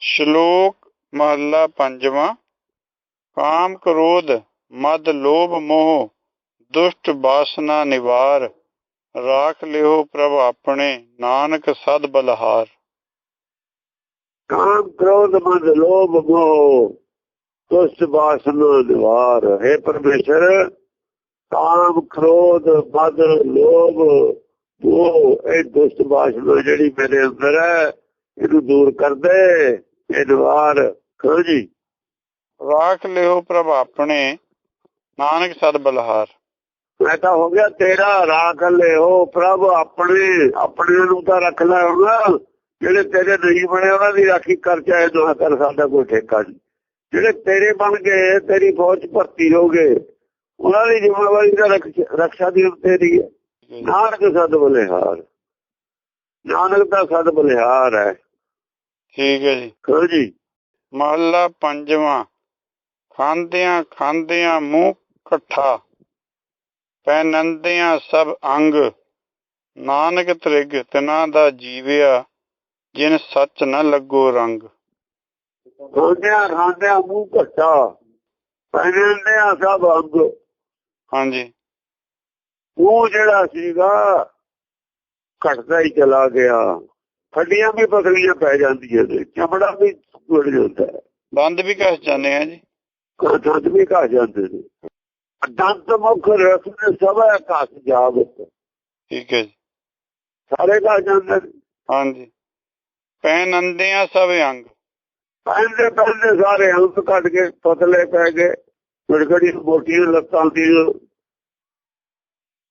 ਸ਼ਲੋਕ ਮਹੱਲਾ ਪੰਜਵਾਂ, ਕਾਮ ਕ੍ਰੋਧ, ਮਦ ਲੋਭ ਮੋਹ, ਦੁਸ਼ਟ ਬਾਸਨਾ ਨਿਵਾਰ, ਰਾਖ ਲਿਓ ਪ੍ਰਭ ਆਪਣੇ, ਨਾਨਕ ਸਦ ਬਲਹਾਰ। ਕਾਮ ਕ੍ਰੋਧ, ਮਦ ਲੋਭ ਮੋਹ, ਦੁਸ਼ਟ ਬਾਸਨਾ ਨਿਵਾਰ। ਹੈ ਪਰਮੇਸ਼ਰ, ਕਾਮ ਕ੍ਰੋਧ, ਮਦ ਲੋਭ ਮੋਹ, ਇਹ ਦੁਸ਼ਟ ਬਾਸਨਾ ਜਿਹੜੀ ਮੇਰੇ ਅੰਦਰ ਹੈ, ਇਹਨੂੰ ਦੂਰ ਕਰ ਦੇ। ਇਹ ਨਿਵਾਰ ਕਹੋ ਜੀ। ਰਾਖ ਲਿਓ ਪ੍ਰਭ ਆਪਣੇ ਨਾਨਕ ਸਦ ਬਲਹਾਰ। ਮੈਂ ਤਾਂ ਹੋ ਗਿਆ ਤੇਰਾ ਰਾਖ ਲਿਓ ਪ੍ਰਭ ਆਪਣੇ। ਆਪਣੇ ਨੂੰ ਤਾਂ ਰੱਖ ਲੈ ਹੁਣ। ਜਿਹੜੇ ਤੇਰੇ ਨਹੀਂ ਬਣੇ ਉਹਨਾਂ ਦੀ ਰਾਖੀ ਕਰ ਚਾਹੇ ਨਾ ਕਰ ਸਾਡਾ ਕੋਈ ਠੇਕਾ ਨਹੀਂ। ਜਿਹੜੇ ਤੇਰੇ ਬਣ ਗਏ ਤੇਰੀ ਫੌਜ ਭਰਤੀ ਹੋ ਗਏ ਉਹਨਾਂ ਦੀ ਜ਼ਿੰਮੇਵਾਰੀ ਦਾ ਰੱਖਿਆ ਦੀ ਤੇਰੀ ਹੈ। ਨਾਨਕ ਸਦ ਬਲਿਹਾਰ। ਨਾਨਕ ਦਾ ਸਦ ਬਲਿਹਾਰ ਹੈ। ਠੀਕ ਹੈ ਜੀ। ਕਹੋ ਜੀ? ਮਹੱਲਾ ਪੰਜਵਾਂ। ਖਾਂਦਿਆਂ ਖਾਂਦਿਆਂ ਮੂੰਹ ਇਕੱਠਾ। ਪੈਨੰਦਿਆਂ ਸਭ ਅੰਗ। ਨਾਨਕ ਤ੍ਰਿਗ ਤਿਨਾ ਦਾ ਜੀਵਿਆ ਜਿਨ ਸੱਚ ਨ ਲੱਗੋ ਰੰਗ। ਖਾਂਦਿਆਂ ਖਾਂਦਿਆਂ ਮੂੰਹ ਘੱਟਾ ਪਹਿਨਿਆਂ ਸਭ ਅੰਗ। ਹਾਂਜੀ। ਉਹ ਜਿਹੜਾ ਸੀਗਾ ਘਟਦਾ ਹੀ ਚਲਾ ਗਿਆ। ਹੱਡੀਆਂ ਵੀ ਪਤਲੀਆਂ ਪੈ ਜਾਂਦੀਆਂ ਨੇ ਚਮੜਾ ਵੀ ਟੁੱਟ ਜਾਂਦਾ ਦੰਦ ਵੀ ਘਸ ਜਾਂਦੇ ਆ ਜੀ। ਦੰਦ ਵੀ ਘਾ ਜਾਂਦੇ ਨੇ। ਦੰਦ ਮੁਖ ਰਸਨੇ ਸਭ ਘਸ ਜਾਵਤ ਠੀਕ ਹੈ ਜੀ। ਸਾਰੇ ਘਾ ਜਾਂਦੇ ਨੇ। ਹਾਂਜੀ। ਪੈਨੰਦਿਆਂ ਸਭ ਅੰਗ। ਪਹਿਲੇ ਪਹਿਲੇ ਸਾਰੇ ਅੰਗ ਕੱਟ ਕੇ ਪਤਲੇ ਪੈ ਗਏ ਗੜਗੜੀ ਮੋਟੀਆਂ ਲੱਤਾਂ ਦੀ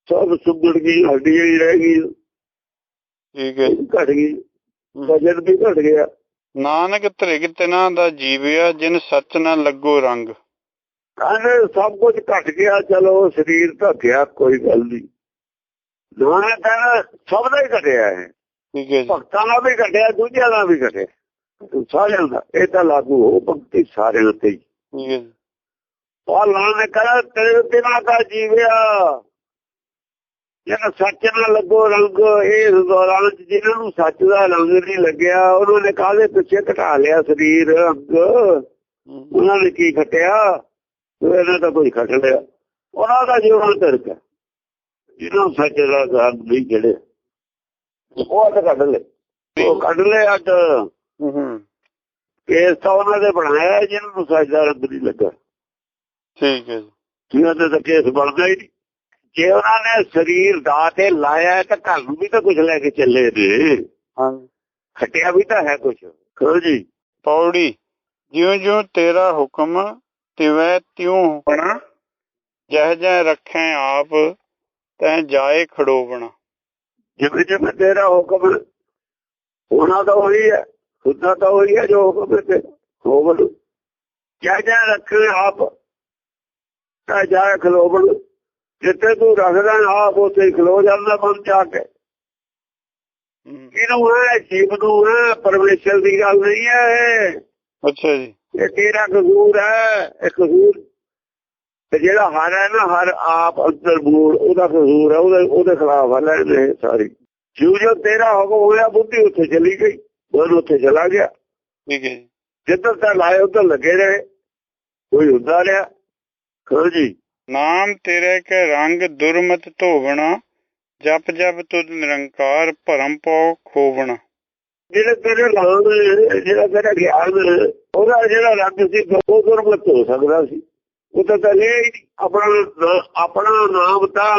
ਸਭ ਸੁਗੜ ਗਈ ਹੱਡੀਆਂ ਹੀ ਰਹਿ ਗਈ। ਠੀਕ ਹੈ। ਘਟ ਗਈ। ਵਜਨ ਵੀ ਘਟ ਗਿਆ। ਨਾਨਕ ਤ੍ਰਿਗ ਤਿਨਾ ਦਾ ਜੀਵਿਆ ਜਿਨ ਸੱਚ ਨ ਲੱਗੋ ਰੰਗ। ਕਹਿੰਦੇ ਸਭ ਕੁਝ ਘਟ ਗਿਆ ਚਲੋ ਸਰੀਰ ਤਾਂ ਗਿਆ ਕੋਈ ਗੱਲ ਨਹੀਂ ਦੋਨੇ ਕਹਿੰਦਾ ਸਭ ਦਾ ਹੀ ਘਟਿਆ ਹੈ। ਠੀਕ ਹੈ ਭਗਤਾਂ ਦਾ ਵੀ ਘਟਿਆ ਦੂਜਿਆਂ ਦਾ ਵੀ ਘਟਿਆ। ਸਾਰਿਆਂ ਦਾ ਇਹ ਤਾਂ ਲਾਗੂ ਹੋ ਭਗਤੀ ਸਾਰਿਆਂ ਤੇ ਹੀ। ਠੀਕ ਹੈ ਉਹ ਅੱਲਾਹ ਨੇ ਕਹਾ ਤੇਰੇ ਤਿਨਾ ਦਾ ਜੀਵਿਆ। ਜਿਹਨਾਂ ਸੱਚ ਨਾਲ ਲੱਗੋ ਰੰਗ ਇਸ ਦੌਰਾਨ ਜਿਹਨਾਂ ਨੂੰ ਸੱਚ ਦਾ ਰੰਗ ਨਹੀਂ ਲੱਗਿਆ ਉਹਨਾਂ ਨੇ ਕਾਹਦੇ ਪਿੱਛੇ ਘਟਾ ਲਿਆ ਸਰੀਰ ਅੰਗ? ਉਹਨਾਂ ਨੇ ਕੀ ਖਟਿਆ? ਇਹਨਾਂ ਦਾ ਕੋਈ ਖਟ ਲਿਆ। ਉਹਨਾਂ ਦਾ ਜੀਵਨ ਤਰਕ ਹੈ। ਜਿਹਨਾਂ ਸੱਚ ਦਾ ਰੰਗ ਨਹੀਂ ਜਿਹੜੇ ਉਹ ਤਾਂ ਕੱਢ ਲੈ ਉਹ ਕੱਢ ਲੈ ਅੱਜ। ਹਮ, ਕੇਸ ਤਾਂ ਉਹਨਾਂ ਦੇ ਬਣਾਇਆ ਜਿਹਨਾਂ ਨੂੰ ਸੱਚ ਦਾ ਰੰਗ ਨਹੀਂ ਲੱਗਾ। ਠੀਕ ਹੈ ਜੀ। ਜਿਹਨਾਂ ਦੇ ਤਾਂ ਕੇਸ ਬਣਦਾ ਹੀ ਨਹੀਂ। ਜੇ ਉਹਨਾਂ ਨੇ ਸਰੀਰ ਦਾ ਤੇ ਲਾਇਆ ਹੈ ਤਾਂ ਘਰ ਨੂੰ ਵੀ ਤਾਂ ਕੁਝ ਲੈ ਕੇ ਚੱਲੇ ਨੇ। ਹਾਂਜੀ। ਖਟਿਆ ਵੀ ਤਾਂ ਹੈ ਕੁਝ ਕਹੋ ਜੀ। ਪੌੜੀ ਜਿਉ ਜਿਉ ਤੇਰਾ ਹੁਕਮ ਤਿਵੈ ਤਿਉ ਹੋਣਾ ਜਹ ਜਹ ਰੱਖੈ ਆਪ ਤੈ ਜਾਏ ਖੜੋਵਣਾ ਜਿਵੇਂ ਜਿਵੇਂ ਤੇਰਾ ਹੁਕਮ ਉਹਨਾਂ ਦਾ ਉਹੀ ਹੈ ਖੁਦਾ ਤਾਂ ਉਹੀ ਹੈ ਜੋ ਹੁਕਮ ਹੈ ਤੇ ਹੋਵਣ ਕਿਆ ਜਾ ਰੱਖੇ ਆਪ ਤਾਂ ਜਾਏ ਖਲੋਵਣ ਜਿੱਥੇ ਤੂੰ ਰੱਖਦਾ ਆਪ ਉੱਥੇ ਖਲੋ ਜਾਂਦਾ ਮਨ ਜਾ ਕੇ। ਇਹਨੂੰ ਹੈ ਜੀਵ ਨੂੰ ਹੈ ਪਰਮੇਸ਼ਰ ਦੀ ਗੱਲ ਨਹੀਂ ਹੈ। ਅੱਛਾ ਜੀ। ਇਹ ਤੇਰਾ ਕਸੂਰ ਹੈ ਇਹ ਕਸੂਰ। ਤੇ ਜਿਹੜਾ ਹਰ ਹੈ ਨਾ ਹਰ ਆਪ ਅੰਦਰ ਬੂੜ ਉਹਦਾ ਕਸੂਰ ਹੈ ਉਹਦੇ ਉਹਦੇ ਖਿਲਾਫ ਹੈ ਲੈਣੇ ਸਾਰੀ। ਜਿਉ ਜੋ ਤੇਰਾ ਹੁਕਮ ਹੋਇਆ ਬੁੱਧੀ ਉੱਥੇ ਚਲੀ ਗਈ ਮਨ ਉੱਥੇ ਚਲਾ ਗਿਆ। ਠੀਕ ਹੈ ਜੀ। ਜਿੱਧਰ ਤਾਂ ਲਾਏ ਉੱਧਰ ਲੱਗੇ ਰਹੇ। ਕੋਈ ਹੁੰਦਾ ਰਿਹਾ। ਜੀ। ਨਾਮ ਤੇਰੇ ਕੇ ਰੰਗ ਦੁਰਮਤ ਧੋਵਣਾ ਜਪ ਜਪ ਤੁਧ ਨਿਰੰਕਾਰ ਭਰਮ ਪਉ ਖੋਵਣਾ। ਜਿਹੜੇ ਤੇਰੇ ਲਾਉਣ ਜਿਹੜਾ ਤੇਰਾ ਗਿਆਨ ਉਹਦਾ ਜਿਹੜਾ ਰੰਗ ਸੀ ਉਹ ਦੁਰਮਤ ਹੋ ਸਕਦਾ ਸੀ। ਉਹ ਤਾਂ ਤਾਂ ਲੈ ਹੀ ਨਹੀਂ। ਆਪਣਾ ਆਪਣਾ ਨਾਮ ਤਾਂ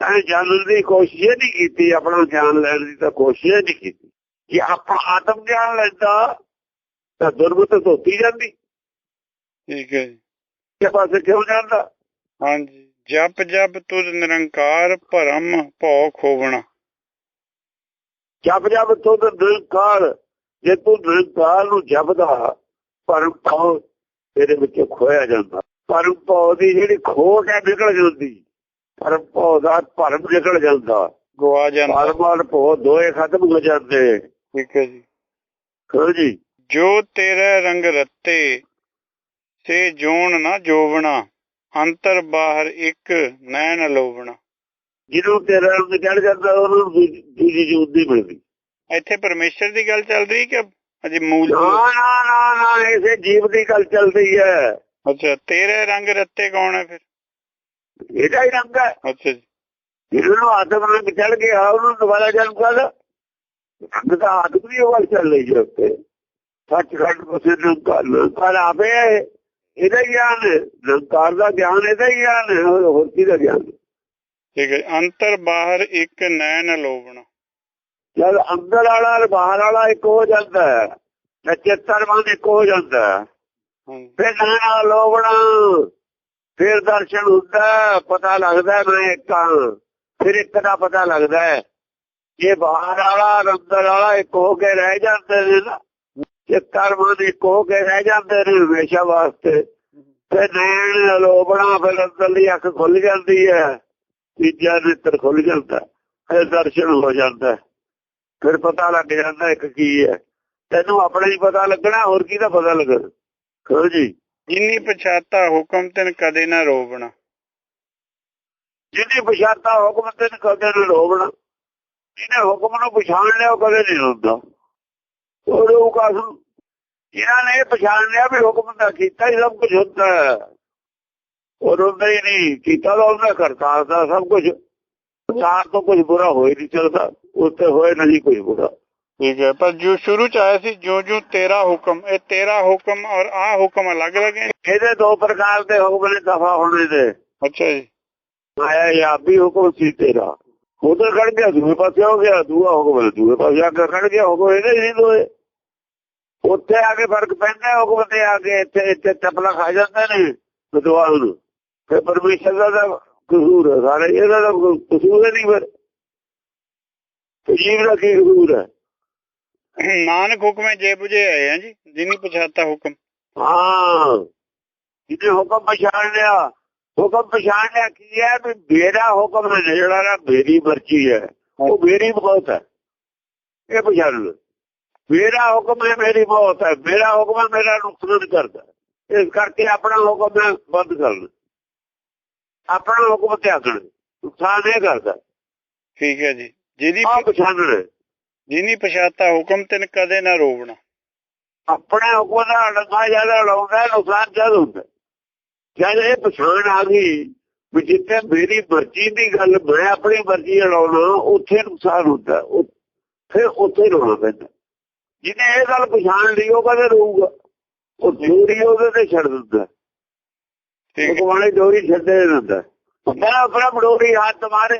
ਤਾਂ ਜਾਣਨ ਦੀ ਕੋਸ਼ਿਸ਼ ਨਹੀਂ ਕੀਤੀ ਆਪਣਾ ਗਿਆਨ ਲੈਣ ਦੀ ਤਾਂ ਕੋਸ਼ਿਸ਼ ਨਹੀਂ ਕੀਤੀ। ਜੇ ਆਪਾਂ ਆਤਮ ਗਿਆਨ ਲੈਂਦਾ ਤਾਂ ਦੁਰਮਤ ਧੋਤੀ ਜਾਂਦੀ। ਠੀਕ ਹੈ ਜੀ। ਕਿ ਪਾਸੇ ਕਿਉਂ ਜਾਂਦਾ? ਹਾਂਜੀ ਜਪ ਜਪ ਤੁਧ ਨਿਰੰਕਾਰ ਭਰਮ ਪਉ ਖੋਵਣਾ। ਜਪ ਜਪ ਤੋਂ ਨਿਰੰਕਾਰ ਜੇ ਤੂੰ ਨਿਰੰਕਾਰ ਨੂੰ ਜਪਦਾ ਪਰਮ ਭਾਵ ਤੇਰੇ ਵਿੱਚ ਖੋਇਆ ਜਾਂਦਾ। ਪਰਮ ਭਾਵ ਦੀ ਜਿਹੜੀ ਖੋਟ ਹੈ ਨਿਕਲ ਜਾਂਦੀ। ਪਰਮ ਭਾਵ ਦਾ ਭਰਮ ਨਿਕਲ ਜਾਂਦਾ। ਗਵਾ ਜਾਂਦਾ। ਪਰਮ ਔਰ ਭਾਵ ਦੋਏ ਖਤਮ ਹੋ ਜਾਂਦੇ। ਠੀਕ ਹੈ ਜੀ। ਕਹੋ ਜੀ? ਜੋ ਤੇਰੇ ਰੰਗ ਰੱਤੇ ਸੇ ਜੋਣ ਨਾ ਜੋਵਣਾ। ਅੰਤਰ ਬਾਹਰ ਇੱਕ ਨੈਣ ਲੋਵਣਾ ਜਿਹਨੂੰ ਤੇਰਾ ਰੰਗ ਚੜ ਜਾਂਦਾ ਉਹਨੂੰ ਦੂਜੀ- ਜੂਤ ਦੀ ਮਿਲਦੀ। ਇੱਥੇ ਪਰਮੇਸ਼ਰ ਦੀ ਗੱਲ ਚੱਲ ਰਹੀ ਕਿ ਅਜੀ ਮੂਲ ਨਾ ਨਾ ਨਾ ਨਾ ਇਸੇ ਜੀਵ ਦੀ ਗੱਲ ਚੱਲਦੀ ਹੈ। ਅੱਛਾ ਤੇਰੇ ਰੰਗ ਰੱਤੇ ਕੌਣ ਹੈ ਫਿਰ? ਇਹਦਾ ਹੀ ਰੰਗ ਹੈ। ਅੱਛਾ ਜੀ। ਜਿਹਨੂੰ ਆਦਮ ਰੰਗ ਚੱਲ ਗਿਆ ਉਹਨੂੰ ਦੁਬਾਰਾ ਜਨਮ ਕਰ। ਰੰਗ ਦਾ ਆਦਮ ਦੀ ਵੱਲ ਚੱਲ ਰਹੀ ਹੈ ਉੱਤੇ। ਸੱਚਖੰਡ ਪਸੇ ਨਿਰੰਕਾਰ ਨਿਰੰਕਾਰ ਆਪੇ ਹੈ ਇਹਦਾ ਹੀ ਗਿਆਨ। ਨਿਰੰਕਾਰ ਦਾ ਗਿਆਨ ਇਹਦਾ ਹੀ ਗਿਆਨ ਹੋਰ ਕੀ ਦਾ ਗਿਆਨ ਠੀਕ ਹੈ ਅੰਤਰ ਬਾਹਰ ਇੱਕ ਨੈਣ ਲੋਵਣਾ। ਜਦ ਅੰਦਰ ਵਾਲਾ ਬਾਹਰ ਵਾਲਾ ਇੱਕ ਹੋ ਜਾਂਦਾ ਹੈ ਤੇ ਚਿੱਤਰ ਮਨ ਇੱਕ ਹੋ ਜਾਂਦਾ ਫਿਰ ਨਾਨਾ ਲੋਵਣਾ ਫਿਰ ਦਰਸ਼ਨ ਹੁੰਦਾ ਪਤਾ ਲੱਗਦਾ ਮੈਂ ਇੱਕ ਫਿਰ ਇੱਕ ਦਾ ਪਤਾ ਲੱਗਦਾ ਹੈ ਜੇ ਬਾਹਰ ਵਾਲਾ ਅੰਦਰ ਵਾਲਾ ਇੱਕ ਹੋ ਕੇ ਰਹਿ ਜਾਂਦੇ ਨੇ ਨਾ ਚਿੱਤਰ ਮਨ ਇੱਕ ਹੋ ਕੇ ਰਹਿ ਜਾਂਦੇ ਨੇ ਹਮੇਸ਼ਾ ਵਾਸਤੇ ਤੇ ਨੈਣ ਲੋਬਣਾ ਫਿਰ ਅੰਦਰਲੀ ਅੱਖ ਖੁੱਲ ਜਾਂਦੀ ਹੈ ਤੀਜਾ ਨੇਤਰ ਖੁੱਲ ਜਾਂਦਾ ਹੈ, ਫਿਰ ਦਰਸ਼ਨ ਹੋ ਜਾਂਦਾ। ਫਿਰ ਪਤਾ ਲੱਗ ਜਾਂਦਾ ਇੱਕ ਕੀ ਹੈ। ਤੈਨੂੰ ਆਪਣੇ ਹੀ ਪਤਾ ਲੱਗਣਾ ਹੋਰ ਕੀ ਦਾ ਪਤਾ ਲੱਗਣਾ? ਕਹੋ ਜੀ। ਜਿਨੀ ਪਛਾਤਾ ਹੁਕਮ ਤੈਨ ਕਦੇ ਨਾ ਰੋਵਣਾ। ਜਿਹਨੇ ਪਛਾਤਾ ਹੁਕਮ ਤੇ ਕਦੇ ਨਹੀਂ ਰੋਵਣਾ। ਜਿਹਨੇ ਹੁਕਮ ਨੂੰ ਪਛਾਣ ਲਿਆ ਉਹ ਕਦੇ ਨਹੀਂ ਰੋਂਦਾ। ਉਹ ਰੋਊਗਾ ਸੂ ਜਿਨ੍ਹਾਂ ਨੇ ਇਹ ਪਛਾਣ ਲਿਆ ਵੀ ਹੁਕਮ ਦਾ ਕੀਤਾ ਹੀ ਸਭ ਕੁਝ ਹੁੰਦਾ ਹੈ। ਉਹ ਰੋਂਦਾ ਹੀ ਨਹੀਂ ਕੀਤਾ ਤਾਂ ਉਹਨੇ ਕਰਤਾ ਦਾ ਸਭ ਕੁਝ ਸਾਰ ਤੋਂ ਕੁਝ ਬੁਰਾ ਹੋਈ ਨਹੀਂ ਚੱਲਦਾ ਉੱਤੇ ਹੋਏ ਨਹੀਂ ਕੋਈ ਬੁਰਾ। ਠੀਕ ਹੈ ਪਰ ਜੋ ਸ਼ੁਰੂ ਚ ਆਇਆ ਸੀ ਜੋ ਜੋ ਤੇਰਾ ਹੁਕਮ ਇਹ ਤੇਰਾ ਹੁਕਮ ਔਰ ਆ ਹੁਕਮ ਅਲੱਗ-ਅਲੱਗ ਹੈ ਇਹਦੇ ਦੋ ਪ੍ਰਕਾਰ ਦੇ ਹੁਕਮ ਨੇ ਦਫਾ ਹੋਣੇ ਦੇ। ਅੱਛਾ ਜੀ। ਆਇਆ ਯਾਬੀ ਹੁਕਮ ਸੀ ਤੇਰਾ। ਉਧਰ ਖੜ ਗਿਆ ਦੂਏ ਪਾਸੇ ਹੋ ਗਿਆ ਦੂਆ ਹੁਕਮ ਦੂਏ ਪਾਸੇ ਆ ਕੇ ਖੜ ਗਿਆ ਹੁਕਮ ਇਹਦੇ ਨਹੀਂ ਦੋਏ। ਉੱਥੇ ਆ ਕੇ ਫ਼ਰਕ ਪੈਂਦਾ ਹੈ ਹੁਕਮ ਤੇ ਆ ਕੇ ਇੱਥੇ ਇੱਥੇ ਟਪਲਾ ਖਾ ਜਾਂਦੇ ਨੇ ਵਿਦਵਾਨ ਨੂੰ। ਤੇ ਪਰਮੇਸ਼ਰ ਦਾ ਕਸੂਰ ਹੈ ਸਾਰੇ ਇਹਦਾ ਕੋਈ ਕਸੂਰ ਨਹੀਂ ਫਿਰ। ਜੀਵ ਦਾ ਕੀ ਕਸੂਰ ਹੈ? ਨਾਨਕ ਹੁਕਮੇ ਜੇ ਬੁਝੇ ਆਏ ਹੈ ਜੀ ਜਿਨੀ ਪਛਾਤਾ ਹੁਕਮ। ਹਾਂ। ਜਿਹਨੇ ਹੁਕਮ ਪਛਾਣ ਲਿਆ ਹੁਕਮ ਪਛਾਣ ਲਿਆ ਕੀ ਹੈ? ਵੀ ਮੇਰਾ ਹੁਕਮ ਜਿਹੜਾ ਨਾ ਮੇਰੀ ਮਰਜ਼ੀ ਹੈ ਉਹ ਮੇਰੀ ਮੌਤ ਹੈ। ਇਹ ਪਛਾਣ ਲਓ। ਮੇਰਾ ਹੁਕਮ ਹੈ ਮੇਰੀ ਮੌਤ ਹੈ। ਮੇਰਾ ਹੁਕਮ ਹੈ ਮੇਰਾ ਨੁਕਸਾਨ ਕਰਦਾ। ਇਸ ਕਰਕੇ ਆਪਣਾ ਹੁਕਮ ਹੈ ਬੰਦ ਕਰ ਲਓ ਆਪਣਾ ਹੁਕਮ ਤਿਆਗਣ ਨੁਕਸਾਨ ਇਹ ਕਰਦਾ। ਠੀਕ ਹੈ ਜੀ। ਜਿਹਦੀ ਆ ਪਛਾਣਨਾ ਜਿਨੀ ਪਛਾਤਾ ਹੁਕਮ ਤੈਨ ਕਦੇ ਨਾ ਰੋਵਣਾ। ਆਪਣੇ ਹੁਕਮ ਦਾ ਡੰਗਾ ਜ਼ਿਆਦਾ ਲਾਉਂਦਾ ਨੁਕਸਾਨ ਜਦ ਹੁੰਦਾ। ਜਦ ਇਹ ਪਛਾਣ ਆ ਗਈ ਵੀ ਜਿੱਥੇ ਮੇਰੀ ਮਰਜ਼ੀ ਦੀ ਗੱਲ ਮੈਂ ਆਪਣੀ ਮਰਜ਼ੀ ਲਾਉਣਾ ਉੱਥੇ ਨੁਕਸਾਨ ਹੁੰਦਾ। ਫਿਰ ਉੱਥੇ ਰੋਣਾ ਪੈਂਦਾ। ਜਿਹਨੇ ਇਹ ਗੱਲ ਪਛਾਣ ਲਈ ਉਹ ਕਦੇ ਰੋਊਗਾ। ਉਹ ਡੋਰੀ ਉਹਦੇ ਤੇ ਛੱਡ ਦਿੰਦਾ। ਹੁਕਮ ਵਾਲੀ ਡੋਰੀ ਛੱਡੇ ਦਿੰਦਾ। ਕਹਿੰਦਾ ਆਪਣਾ ਡੋਰੀ ਹੱਥ ਮਾਰੇ।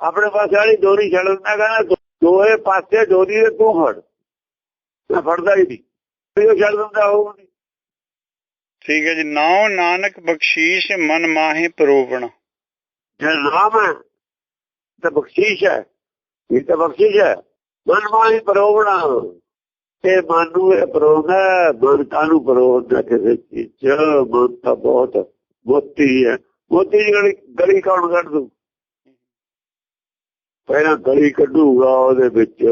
ਆਪਣੇ ਪਾਸੇ ਵਾਲੀ ਡੋਰੀ ਛੱਡ ਦਿੰਦਾ। ਕਹਿੰਦਾ ਦੋਏ ਪਾਸੇ ਡੋਰੀ ਦੇ ਤੂੰ ਫੜ ਮੈਂ ਫੜਦਾ ਹੀ ਨਹੀਂ। ਉਹ ਛੱਡ ਦਿੰਦਾ ਉਹ ਨਹੀਂ। ਠੀਕ ਹੈ ਜੀ। ਨਾਉ ਨਾਨਕ ਬਖਸ਼ੀਸ਼ ਮਨ ਮਾਹੇ ਪਰੋਵਣਾ। ਜੇ ਨਾਮ ਹੈ ਤਾਂ ਬਖਸ਼ੀਸ਼ ਹੈ। ਇਹ ਤਾਂ ਬਖਸ਼ੀਸ਼ ਹੈ। ਮਨ ਮਾਹੀ ਪਰੋਵਣਾ। ਤੇ ਮਨ ਨੂੰ ਇਹ ਪਰੋਣਾ ਮਨ ਕਾਨੂੰ ਪਰੋਣਾ ਕਿਸੇ ਚੀਜ਼ ਚ। ਮਨ ਤਾਂ ਬਹੁਤ ਮੋਤੀ ਹੈ। ਮੋਤੀ ਦੀ ਗਲੀ ਗਲੀ ਕੌਣ ਕੱਢ ਦੂ ਪਹਿਲਾਂ ਗਲੀ ਕੱਢੂਗਾ ਉਹਦੇ ਵਿੱਚ,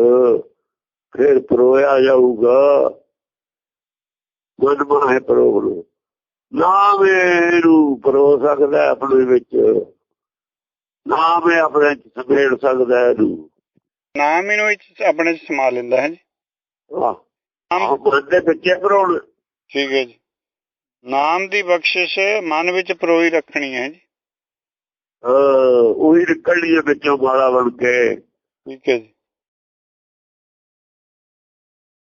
ਫਿਰ ਪਰੋਇਆ ਜਾਊਗਾ। ਮਨ ਮਾਹੇ ਪਰੋਵਣਾ ਨਾਮ ਇਹਨੂੰ ਪਰੋ ਸਕਦਾ ਆਪਣੇ ਵਿੱਚ। ਨਾਮ ਇਹ ਆਪਣੇ ਚ ਸਮੇੜ ਸਕਦਾ ਇਹਨੂੰ। ਨਾਮ ਇਹਨੂੰ ਆਪਣੇ ਚ ਸਮਾ ਲੈਂਦਾ ਹੈ ਜੀ। ਨਾਮ ਦੇ ਵਿੱਚ ਪਰੋਣ ਠੀਕ ਹੈ ਜੀ। ਨਾਮ ਦੀ ਬਖਸ਼ਿਸ਼ ਮਨ ਵਿੱਚ ਪਰੋਈ ਰੱਖਣੀ ਹੈ ਜੀ। ਉਹੀ ਨਿਕਲਣੀ ਹੈ ਵਿੱਚੋਂ ਮਾਲਾ ਬਣ ਕੇ। ਠੀਕ ਹੈ ਜੀ।